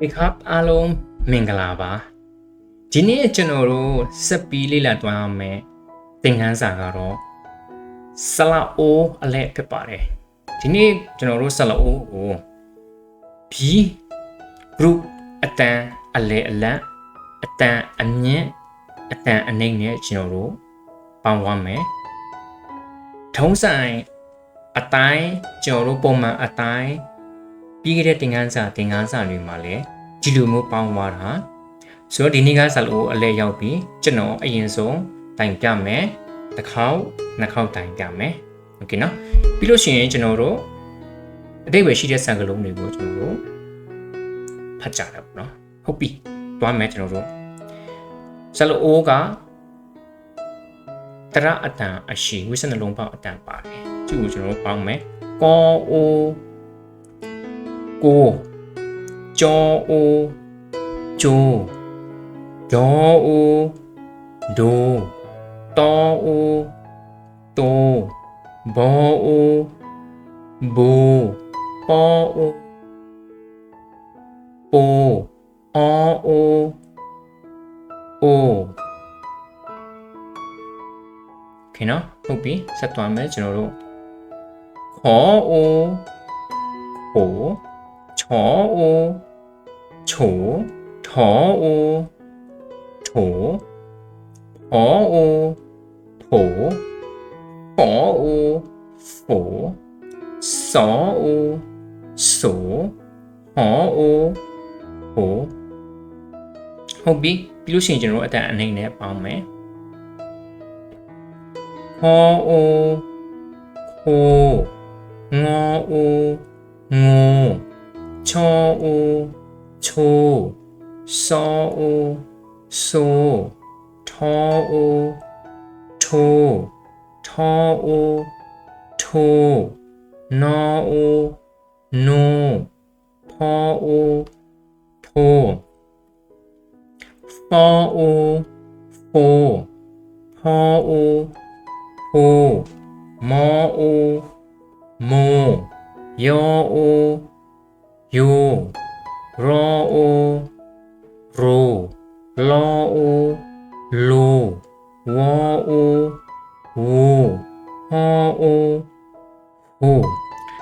ဒီခပ်အားလုံးမင်္ဂလာပါဒီနေ့ကျွန်တော်တို့ဆက်ပြီးလေ့လာသွားရမယ်သင်ခန်းစာကတော့ဆလာအိုအလဲဖြစ်ပါတယ်ဒီနေ့ကျွန်တော်တို့ဆလာအိုကို B group အတန်အလဲအလတ်အတန်အမြင့်အတန်အနှိမ့်နဲ့ကျွန်တော်တို့ပေါင်းသွားမယ်ထုံးဆိုင်အတိုင်းကျွန်တော်တို့ပုံမှန်အတိုင်း ပြီးခဲ့တဲ့သင်ခန်းစာသင်ခန်းစာတွေမှာလည်းဒီလိုမျိုးပေါင်းသွားတာဆိုတော့ဒီနေ့ကဆလို့အလဲရောက်ပြီးကျွန်တော်အရင်ဆုံးတိုင်ပြမယ်တစ်ခေါက်နှစ်ခေါက်တိုင်ပြမယ်โอเคနော်ပြီးလို့ရှိရင်ကျွန်တော်တို့အတိတ်ပဲရှိတဲ့စံကလုံးတွေကိုကျွန်တော်တို့ဖတ်ကြတာပေါ့နော်ဟုတ်ပြီသွားမယ်ကျွန်တော်တို့ဆလို့အိုးကတရအတန်အရှိဝိစနှလုံးပေါက်အတန်ပါတယ်သူ့ကိုကျွန်တော်တို့ပေါင်းမယ်ကောအိုး ကိုကြောအိုးကျိုးဒေါအိုးဒိုတောအိုးတိုးဘောအိုးဘူပေါအိုးပိုအောအိုးအိုးโอเคเนาะဟုတ်ပြီဆက်သွားမယ်ကျွန်တော်တို့ခေါ်အိုးဟို ချောအိုးချိုထောအိုးထိုအောအိုးဖိုခေါ်အိုးဖိုစောအိုးဆိုဟောအိုးဟိုဟုတ်ပြီပြီးလို့ရှိရင်ကျွန်တော်တို့အတန်အနေနဲ့ပေါင်းမယ်ဟောအိုးခိုးငေါအိုးငို 초우, 초, 서우, 소, 토우, 초, 토우, 토, 너우, 노, 퍼우, 토, 퍼우, 포, 퍼우, 포, 모우 모, 여우, အိုးထိုးနောအိုးနိုးဖောအိုးဖိုးဖောအိုးဖိုးဖောအိုးဖိုးမောအိုးမိုးယောအိုးယိုရောအိုးရိုလောအိုးလိုဝေါအိုးဝိုဟောအိုးဟို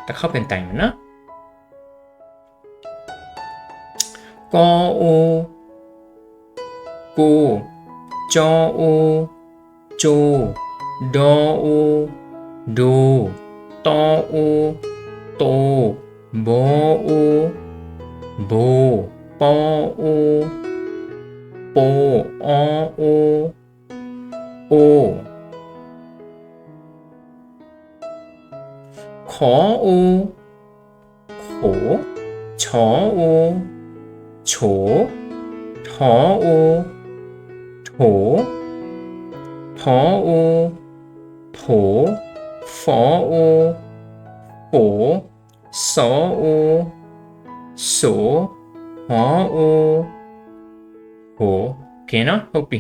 တစ်ခေါက်ပြန်တိုင်မယ်နော်ကောအိုးကိုကြောအိုးကျိုးဒေါအိုးဒိုတောအိုးတိုး ဘောအိုးဘိုးပေါအိုးပိုအောအိုးအိုးခေါ်အိုးခိုချောအိုးချိုထောအိုးထိုဖောအိုးဖိုဖောအိုးပို စောအိုးဆိုဟောအိုးဟိုကင်းနော်ဟုတ်ပြီ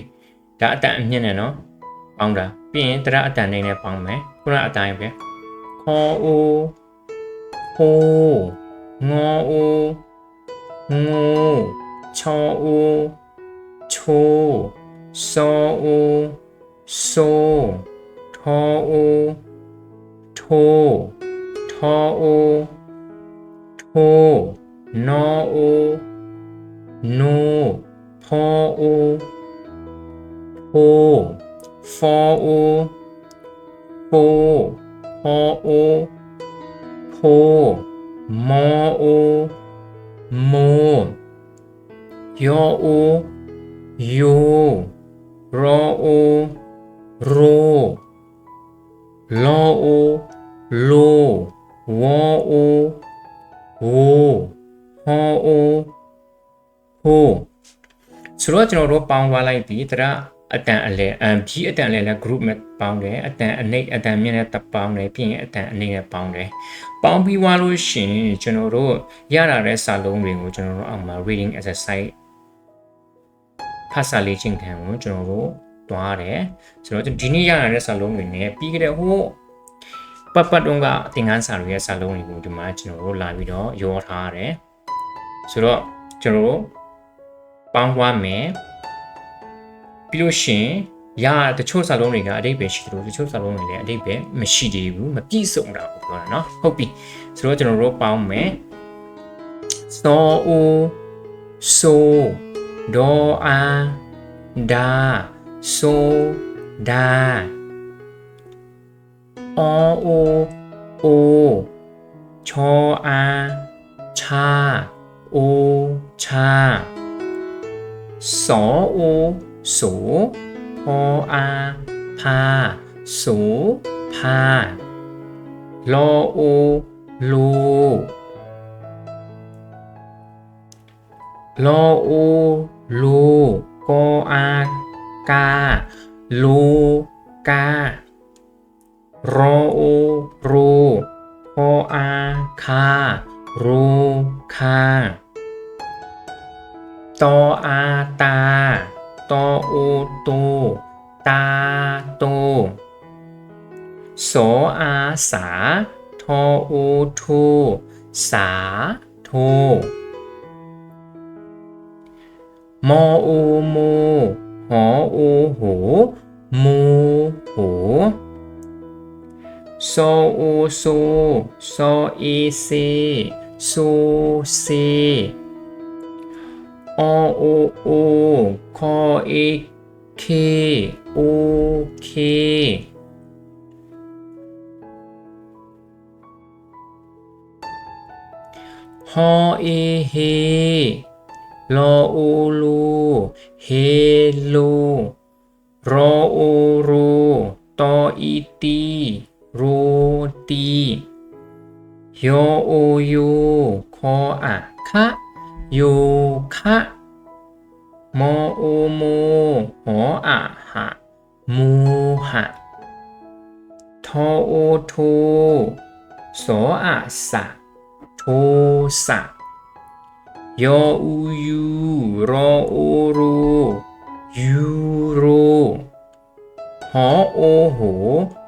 ဒါအတန်အမြင့်နဲ့နော်ပေါင်းတာပြီးရင်တရအတန်နေနဲ့ပေါင်းမယ်ခုနအတိုင်းပဲခေါ်အိုးဟိုးငေါအိုးငိုချောအိုးချိုးစောအိုးဆိုထောအိုးထိုးထောအိုး ထိုးနောအိုးနိုးဖောအိုးဖိုးဖောအိုးဖိုးဟောအိုးဖိုးမောအိုးမိုးယောအိုးယိုရောအိုးရိုလောအိုးလိုဝေါအိုးဝို ဟောအိုးဟိုဆိုတော့ကျွန်တော်တို့ပေါင်းသွားလိုက်ပြီတရအတန်အလဲအမ်ဘီအတန်အလဲလဲ group နဲ့ပေါင်းတယ်အတန်အနှိတ်အတန်မြင့်နဲ့တပေါင်းတယ်ပြီးရင်အတန်အနှိတ်နဲ့ပေါင်းတယ်ပေါင်းပြီးသွားလို့ရှိရင်ကျွန်တော်တို့ရလာတဲ့စာလုံးတွေကိုကျွန်တော်တို့အောက်မှာ reading exercise ဖတ်စာလေးချင်းခံကိုကျွန်တော်တို့တွားတယ်ဆိုတော့ဒီနေ့ရလာတဲ့စာလုံးတွေနဲ့ပြီးကြတဲ့ဟို ပတ်ပတ်တုန်းကသင်ခန်းစာတွေရဲ့စာလုံးတွေကိုဒီမှာကျွန်တော်တို့လာပြီးတော့ရောထားရတယ်ဆိုတော့ ကျွန်တော်တို့ပေါင်းသွားမယ်ပြီးလို့ရှရင်ရတချို့စာလုံးတွေကအတိတ်ပဲရှိတယ်လို့တချို့စာလုံးတွေလည်းအတိတ်ပဲမရှိသေးဘူးမပြည့်စုံတာကိုပြောတာเนาะဟုတ်ပြီဆိုတော့ကျွန်တော်တို့ပေါင်းမယ်စောအိုဆိုဒေါ်အာဒါဆိုဒါ อโอ โอ ชออา ชา โอ ชา สอโอ โสพออาพาสูพาลอโอโลลอโอโลกออากาลูกา รอโอรูโออาคารูคาตออาตาตอโอตูตาตูโสอาสาทอโอทูสาโทมอโอโมหออโหมูโห ซอูซูโซอีซีซูซีโออูอูคออีคีอูคีฮออีฮีโลอูลูเฮลูโรอูรูตออีตี အောအိုအိုချောအာချာအိုချာစောအိုဆိုဟောအာဖာဆိုဖာလောအိုလိုလောအိုလိုကောအာကာလိုကာရောအိုရိုဟောအာခာရိုခာတောအာတာတောအိုတိုတာတိုစောအာစာထောအိုထိုစာထိုမောအိုမိုဟောအိုဟိုမိုဟိုစောအိုဆိုစော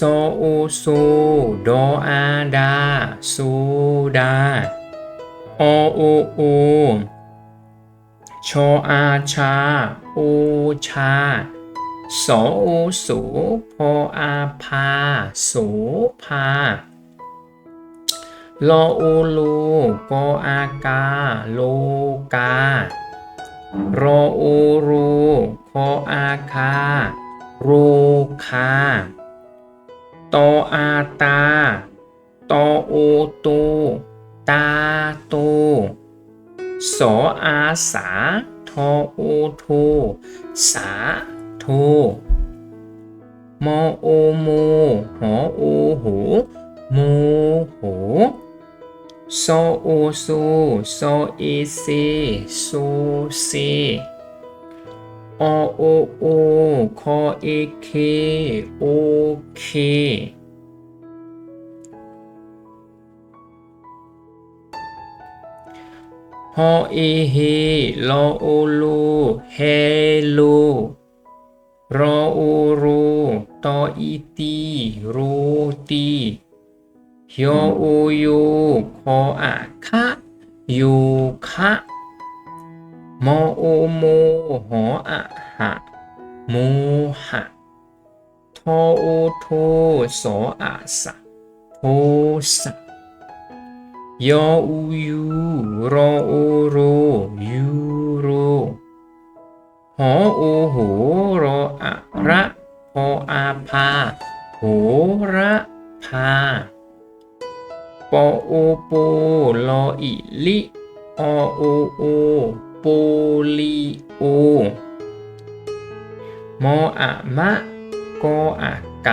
ซอูโอโดอาดาโซดาอโอโอชอาชาอูชาสอโอโพออาพาสูพาลอโอโลกออากา โลการอโอโรคออาคา โรคา ตอาตา ตอโอโต ตาโต สออาสา ทอโอโท สาโท มอโอโม หอโอโหโมโหโซโอโซโซเอเซโซเซ โอโอโอคอเอเคโอเคฮอเอเฮลอโอโลเฮโลรอโอโรตออีตีโรตียอโอโยคออาคะโยคะ ဟောအေဟေလောအိုလိုဟဲလိုရောအိုရိုတောအီတီရိုတီယောအိုယိုခေါ်အခယိုခမောအိုမိုဟောအဟမောဟထောအိုထိုသောအစာထိုစာယောဥယူရောအိုရိုယူရိုဟောအိုဟိုရောအရဟောအဖာဟိုရဖာပေါအိုပိုလောဣလိအောအိုအို ပိုလီအိုမောအမကောအက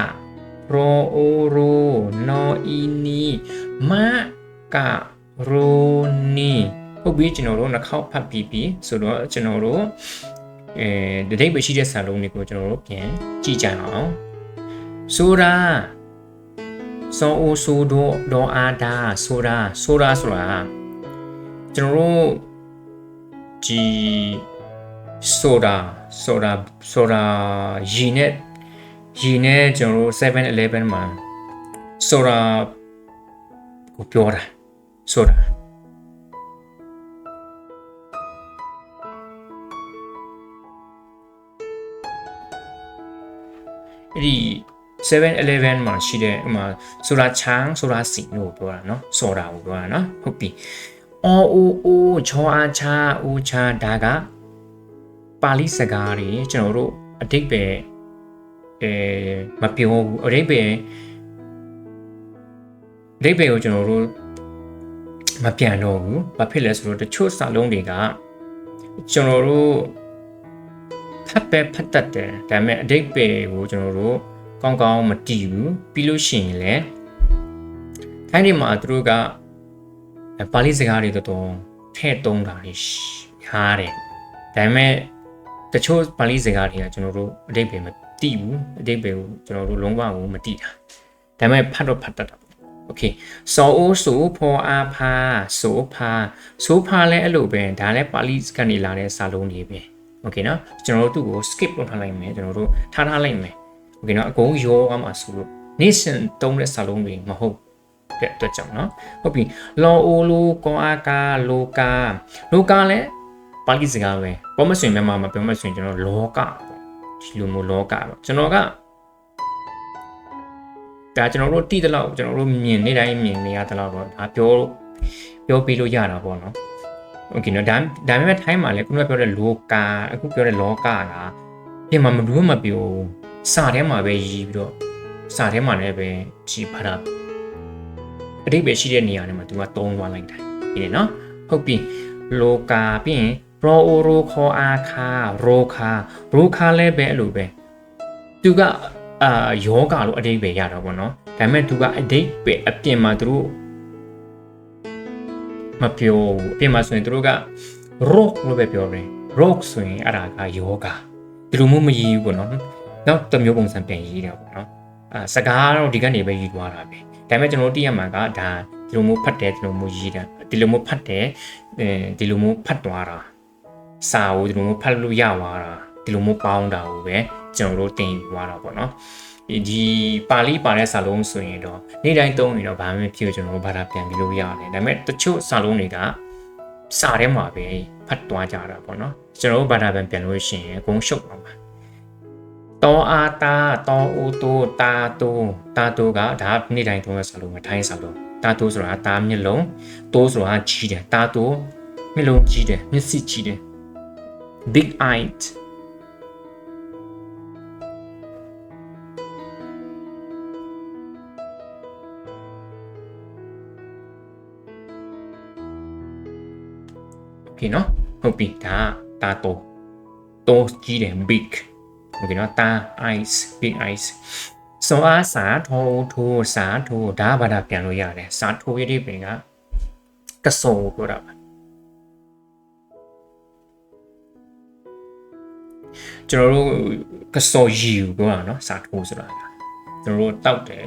ရောအိုရိုနောအီနီမကရိုနီဟုတ်ပြီကျွန်တော်တို့နှာခေါက်ဖတ်ပြီးပြီဆိုတော့ကျွန်တော်တို့အဲဒိတ်ပဲရှိတဲ့စာလုံးတွေကိုကျွန်တော်တို့ပြန်ကြည့်ကြအောင်ဆိုတာစောအိုဆိုဒိုဒေါ်အာဒါဆိုတာဆိုတာဆိုတာကျွန်တော်တို့ ဒီဆိုတာဆိုတာဆိုတာရင်းနဲ့ရင်းနဲ့ကျွန်တော်တို့7-11မှာဆိုတာကိုပြောတာဆိုတာအဲ့ဒီ7-11မှာရှိတဲ့ဥမာဆိုတာချန်းဆိုတာစီလို့ပြောတာเนาะဆိုတာကိုပြောတာเนาะဟုတ်ပြီ အော်အိုအိုချောအားချာဦးချာဒါကပါဠိစကားတွေကျွန်တော်တို့အတိတ်ပဲအဲမပြောဘူးအတိတ်ပဲအတိတ်ပဲကိုကျွန်တော်တို့မပြန်တော့ဘူးဘာဖြစ်လဲဆိုတော့တချို့စာလုံးတွေကကျွန်တော်တို့ဖတ်ပဲဖတ်တတ်တယ်ဒါပေမဲ့အတိတ်ပဲကိုကျွန်တော်တို့ကောင်းကောင်းမတည်ဘူးပြီးလို့ရှိရင်လည်းထိုင်းဒီမှာသူတို့က ပါဠိစကားတွေတော်တော်ထဲ့သုံးတာတွေများတယ်ဒါပေမဲ့တချို့ပါဠိစကားတွေကကျွန်တော်တို့အတိတ်ပဲမတည်ဘူးအတိတ်ပဲကိုကျွန်တော်တို့လုံးဝကိုမတည်တာဒါပေမဲ့ဖတ်တော့ဖတ်တတ်တာโอเคစောအိုးဆိုဖော်အားဖာဆိုဖာဆိုဖာလည်းအဲ့လိုပဲဒါလည်းပါဠိကနေလာတဲ့စာလုံးတွေပဲโอเคเนาะကျွန်တော်တို့သူ့ကို skip လုပ်ထားလိုက်မယ်ကျွန်တော်တို့ထားထားလိုက်မယ်โอเคเนาะအကုန်ရောအမှာဆိုလို့နေ့စဉ်တုံးတဲ့စာလုံးတွေမဟုတ် တဲ့အတွက်ကြောင့်เนาะဟုတ်ပြီလောအိုလိုကောအာကာလိုကာလိုကာလည်းပါဠိစကားပဲဘောမဆွေမြန်မာမှာပြောမဆွေကျွန်တော်လောကပေါ့ဒီလိုမျိုးလောကပေါ့ကျွန်တော်ကဒါကျွန်တော်တို့တိတဲ့လောက်ကျွန်တော်တို့မြင်နေတိုင်းမြင်နေရတဲ့လောက်တော့ဒါပြောပြောပြလို့ရတာပေါ့နော်โอเคနော်ဒါဒါပေမဲ့ထိုင်းမှာလည်းခုနကပြောတဲ့လောကာအခုပြောတဲ့လောကကပြင်မှာမဘူးမပြောစာထဲမှာပဲရည်ပြီးတော့စာထဲမှာလည်းပဲကြည်ပါတာ အတိတ်ပဲရှိတဲ့နေရာတွေမှာသူကတုံးသွားလိုက်တာဒီလေနော်ဟုတ်ပြီလောကာပြီးရင်ရောအိုရိုခေါ်အားခါရိုခါရိုခါလည်းပဲအဲ့လိုပဲသူကအာယောဂလို့အတိတ်ပဲရတာပေါ့နော်ဒါပေမဲ့သူကအတိတ်ပဲအပြင်မှာသူတို့မပြောဘူးအပြင်မှာဆိုရင်သူတို့က rock လို့ပဲပြောတယ် rock ဆိုရင်အဲ့ဒါကယောဂဒီလိုမျိုးမရည်ဘူးပေါ့နော်နောက်တစ်မျိုးပုံစံပြန်ရေးတယ်ပေါ့နော်အာစကားတော့ဒီကနေပဲရေးသွားတာပဲ ဒါပေမဲ့ကျွန်တော်တို့သိရမှာကဒါဒီလိုမျိုးဖတ်တယ်ဒီလိုမျိုးရေးတယ်ဒီလိုမျိုးဖတ်တယ်အဲဒီလိုမျိုးဖတ်သွားတာစာကိုဒီလိုမျိုးဖတ်လို့ရသွားတာဒီလိုမျိုးပေါင်းတာကိုပဲကျွန်တော်တို့တင်ယူသွားတာပေါ့နော်ဒီပါဠိပါတဲ့စာလုံးဆိုရင်တော့နေ့တိုင်းသုံးရင်တော့ဘာမှမဖြစ်ကျွန်တော်တို့ဘာသာပြန်ပြီးလို့ရတယ်ဒါပေမဲ့တချို့စာလုံးတွေကစာထဲမှာပဲဖတ်သွားကြတာပေါ့နော်ကျွန်တော်တို့ဘာသာပြန်ပြန်လို့ရှိရင်အကုန်ရှုပ်သွားမှာ တောအာတာတောအိုတိုတာတိုတာတိုကဒါနေ့တိုင်းသုံးတဲ့စာလုံးပဲထိုင်းစာလုံးတာတိုဆိုတာတာမျက်လုံးတိုးဆိုတာကြီးတယ်တာတိုမျက်လုံးကြီးတယ်မျက်စိကြီးတယ် big eyed okay เนาะဟုတ်ပြီဒါတာတိုတိုးကြီးတယ် big okay เนาะတာ eyes big eyes စောအားစာထိုးထိုးစာထိုးဒါဘာသာပြန်လို့ရတယ်စာထိုးရတဲ့ပင်ကကစောပြောတာပါကျွန်တော်တို့ကစောရီကိုပြောတာเนาะစာထိုးဆိုတာကျွန်တော်တို့တောက်တယ်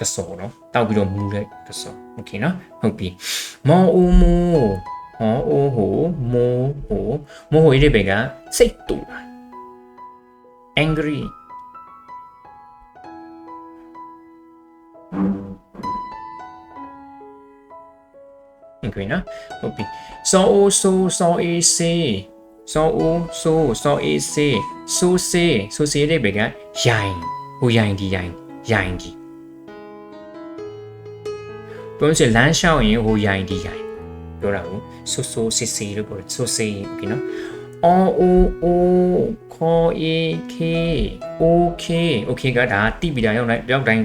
ကစောเนาะတောက်ပြီးတော့မူတဲ့ကစောโอเคเนาะဟုတ်ပြီမောင်ဦးမိုးဟောအိုးဟိုမိုးဟိုမိုးဟိုရေးတဲ့ဘက်ကစိတ်တူတာ angry angry နော်ဟုတ်ပြီ so so so a c so o so so a c so c so c တဲ့ဘက်ကယိုင်ဟိုယိုင်ဒီယိုင်ယိုင်ဒီပုံစံလမ်းလျှောက်ရင်ဟိုယိုင်ဒီယိုင်ပြောတာကိုဆိုဆိုစစ်စစ်လို့ပြောဆိုစစ်ပြီနော် အော်အိုအိုခေါ်အေခေโอเคโอเคကဒါတိပြီးတာရောက်တိုင်းရောက်တိုင်း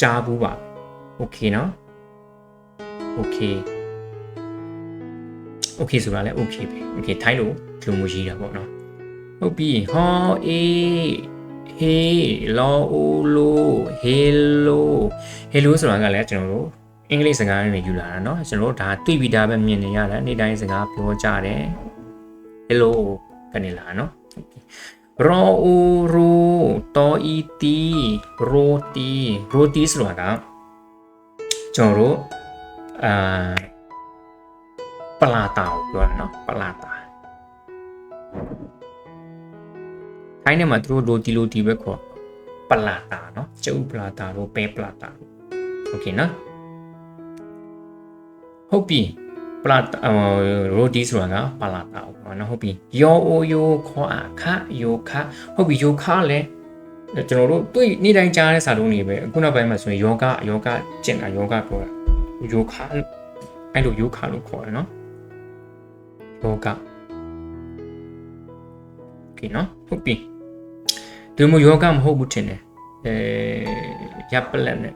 ကြားဘူးပါโอเคနော်โอเคโอเคဆိုတာလည်းโอเคပဲโอเคထိုင်းလို့ဒီလိုမျိုးရေးတာပေါ့နော်ဟုတ်ပြီဟောအေဟေလောအိုလိုဟေလိုဟေလိုဆိုတာကလည်းကျွန်တော်တို့ အင်္ဂလိပ်စကားတွေယူလာတာเนาะကျွန်တော်တို့ဒါတွေ့ပြီးသားပဲမြင်နေရတယ်နေ့တိုင်းစကားပြောကြတယ် hello ကနေလာเนาะရောအိုရိုတောအီတီရိုတီရိုတီဆိုတာကကျွန်တော်တို့အာပလာတာကိုပြောတာเนาะပလာတာခိုင်းနေမှာသူတို့လိုတီလိုတီပဲခေါ်ပလာတာเนาะကျုပ်ပလာတာတို့ပဲပလာတာโอเคနော်ဟုတ်ပြီ ပလာတာရိုတီဆိုတာကပလာတာပေါ့နော်ဟုတ်ပြီယောအိုယိုခေါ်အခယိုခဟုတ်ပြီယိုခလည်းကျွန်တော်တို့တွေ့နေ့တိုင်းကြားတဲ့စာလုံးတွေပဲအခုနောက်ပိုင်းမှာဆိုရင်ယောဂယောဂကျင့်တာယောဂပြောတာယိုခအဲ့လိုယိုခလို့ခေါ်တယ်နော်ယောဂโอเคနော်ဟုတ်ပြီဒီမျိုးယောဂမဟုတ်ဘူးထင်တယ်အဲရပ်ပလက်နဲ့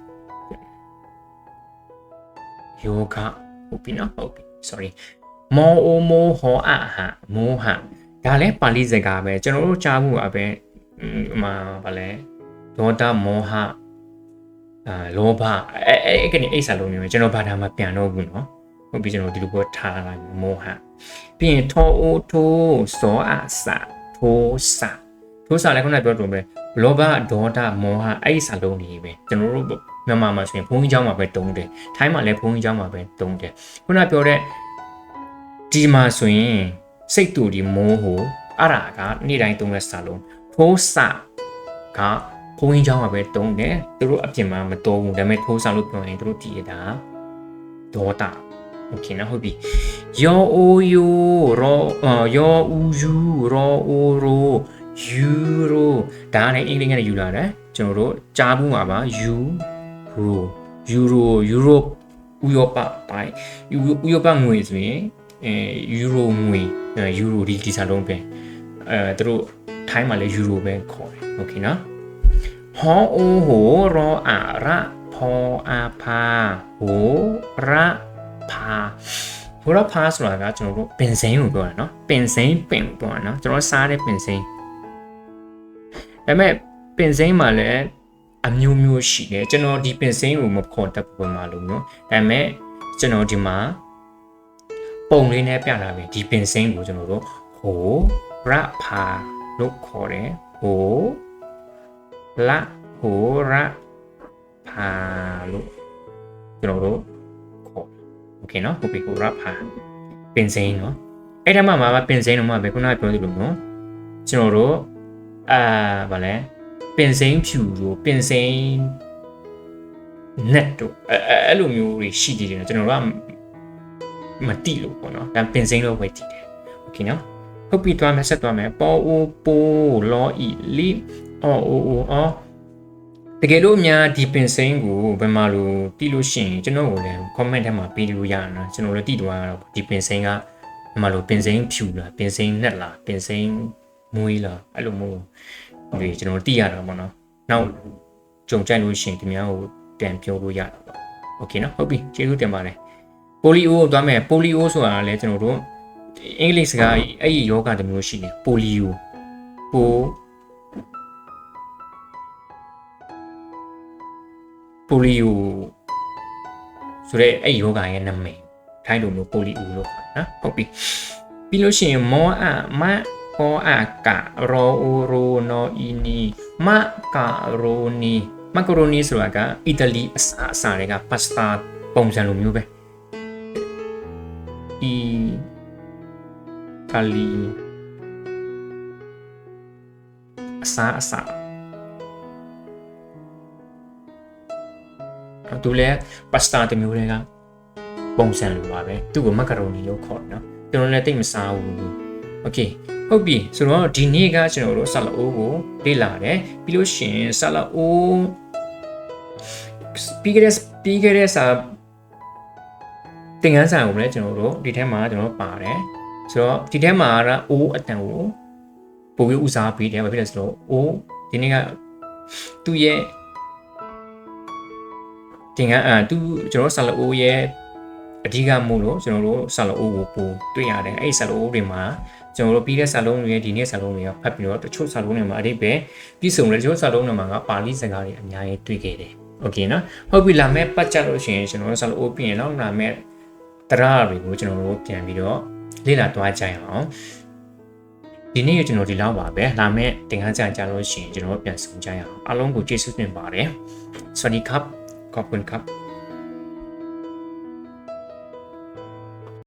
ယောဂဟုတ်ပြီနော်ဟုတ်ပြီ sorry မောအိုမိုဟောအဟမောဟဒါလည်းပါဠိစကားပဲကျွန်တော်တို့ကြားမှုအပဲဟိုမှာဗာလဲဒေါသမောဟအာလောဘအဲအဲကနေအိဆာလုံးမျိုးကျွန်တော်ဘာသာမပြန်တော့ဘူးเนาะဟုတ်ပြီကျွန်တော်ဒီလိုပြောထားလာမောဟပြီးရင်ထောအိုထိုးစောအစထိုးစထိုးစလည်းခုနပြောတော့ပဲလောဘဒေါသမောဟအဲ့စာလုံးတွေပဲကျွန်တော်တို့ မြန်မာမှာဆိုရင်ဘုန်းကြီးเจ้าမှာပဲတုံးတယ်ထိုင်းမှာလည်းဘုန်းကြီးเจ้าမှာပဲတုံးတယ်ခုနပြောတဲ့ဒီမှာဆိုရင်စိတ်တူဒီမိုးဟိုအဲ့ဒါကနေ့တိုင်းတုံးတဲ့စာလုံးထိုးစကဘုန်းကြီးเจ้าမှာပဲတုံးတယ်သူတို့အပြင်မှာမတော်ဘူးဒါပေမဲ့ထိုးစလို့ပြောရင်သူတို့တည်ရတာဒေါသโอเคนะဟုတ်ပြီယောအိုယိုရောယောဦးယူရောအိုရိုယူရိုဒါလည်းအင်္ဂလိပ်ကနေယူလာတယ်ကျွန်တော်တို့ကြားဘူးမှာပါယူ ရိုယူရိုယူရိုဥရောပပိုင်းဥရောပငွေဆိုရင်အဲယူရိုငွေယူရိုဒီဒီစားလုံးပဲအဲသူတို့ထိုင်းမှာလည်းယူရိုပဲခေါ်တယ်โอเคနော်ဟောအိုဟိုရောအာရဖောအာဖာဟိုရဖာဟိုရဖာဆိုတာကကျွန်တော်တို့ပင်စိမ်းကိုပြောတာเนาะပင်စိမ်းပင်ပြောတာเนาะကျွန်တော်စားတဲ့ပင်စိမ်းဒါပေမဲ့ပင်စိမ်းမှာလည်း အမျိုးမျိုးရှိတယ်ကျွန်တော်ဒီပင်စိမ်းကိုမခေါ်တတ်ဘူးမှာလို့နော်ဒါပေမဲ့ကျွန်တော်ဒီမှာပုံလေးနဲ့ပြလာပြီဒီပင်စိမ်းကိုကျွန်တော်တို့ဟိုရဖာလို့ခေါ်တယ်ဟိုလာဟိုရဖာလို့ကျွန်တော်တို့ခေါ်โอเคเนาะဟိုပြီဟိုရဖာပင်စိမ်းเนาะအဲ့ဒါမှမှာပင်စိမ်းတော့မှပဲခုနကပြောသလိုเนาะကျွန်တော်တို့အာဗာလဲ ပင်စိမ်းဖြူတို့ပင်စိမ်းနက်တို့အဲအဲ့လိုမျိုးတွေရှိသေးတယ်ကျွန်တော်တို့ကမတိလို့ပေါ့နော်ဒါပင်စိမ်းလို့ပဲတိတယ်โอเคနော်ဟုတ်ပြီသွားမယ်ဆက်သွားမယ်ပေါ်အိုပိုလောဤလီအော်အိုအိုအော်တကယ်လို့အများဒီပင်စိမ်းကိုဘယ်မှာလို့တိလို့ရှိရင်ကျွန်တော်ကိုလည်း comment ထဲမှာပေးလို့ရအောင်ကျွန်တော်လည်းတိသွားတော့ဒီပင်စိမ်းကဘယ်မှာလို့ပင်စိမ်းဖြူလားပင်စိမ်းနက်လားပင်စိမ်းမွေးလားအဲ့လိုမျိုး တွေကျွန်တော်သိရတာပေါ့နော်နောက်ကြုံကြိုက်လို့ရှိရင်ဒီများကိုပြန်ပြောလို့ရတာပေါ့โอเคနော်ဟုတ်ပြီကျေးဇူးတင်ပါတယ်ပိုလီယိုကိုသွားမယ်ပိုလီယိုဆိုတာလည်းကျွန်တော်တို့အင်္ဂလိပ်စကားအဲ့ဒီယောဂတစ်မျိုးရှိတယ်ပိုလီယိုပိုပိုလီယိုဆိုတဲ့အဲ့ဒီယောဂရဲ့နာမည်ထိုင်းလိုမျိုးပိုလီယိုလို့ခေါ်နော်ဟုတ်ပြီပြီးလို့ရှိရင်မောအမ ဟောအကရောအိုရိုနိုအီနီမကာရိုနီမကာရိုနီဆိုတာကအီတလီအစားအစာတွေကပတ်စတာပုံစံလိုမျိုးပဲအီကာလီအစားအစာသူလည်းပတ်စတာတမျိုးတွေကပုံစံလိုပါပဲသူ့ကိုမကာရိုနီလို့ခေါ်တယ်နော်ကျွန်တော်လည်းတိတ်မစားဘူးโอเค ဟုတ်ပြီဆိုတော့ဒီနေ့ကကျွန်တော်တို့ဆာလာအိုကိုလေ့လာတယ်ပြီးလို့ရှိရင်ဆာလာအိုပြီးခဲ့တဲ့ပြီးခဲ့တဲ့စာသင်ခန်းစာကိုလည်းကျွန်တော်တို့ဒီထဲမှာကျွန်တော်ပါတယ်ဆိုတော့ဒီထဲမှာကအိုးအတန်ကိုပို့ပြီးဦးစားပေးတယ်ဘာဖြစ်လဲဆိုတော့အိုးဒီနေ့ကသူ့ရဲ့သင်ခန်းအာသူကျွန်တော်ဆာလာအိုရဲ့အဓိကမို့လို့ကျွန်တော်တို့ဆာလာအိုကိုပို့တွေ့ရတယ်အဲ့ဆာလာအိုတွေမှာ ကျွန်တော်တို့ပြီးတဲ့ဆာလုံးတွေဒီနေ့ဆာလုံးတွေကဖတ်ပြီးတော့တချို့ဆာလုံးတွေမှာအတိပဲပြည့်စုံတယ်တချို့ဆာလုံးတွေမှာကပါဠိစကားတွေအများကြီးတွေ့ခဲ့တယ်โอเคเนาะဟုတ်ပြီလာမဲ့ပတ်ကြလို့ရှိရင်ကျွန်တော်တို့ဆာလုံး open เนาะလာမဲ့တရတွေကိုကျွန်တော်တို့ပြန်ပြီးတော့လေ့လာသွားကြရအောင်ဒီနေ့ကျွန်တော်ဒီလောက်ပါပဲလာမဲ့သင်ခန်းစာကြားလို့ရှိရင်ကျွန်တော်ပြန်ဆုံကြရအောင်အားလုံးကိုကျေးဇူးတင်ပါတယ် Sony Cup ขอบคุณครับ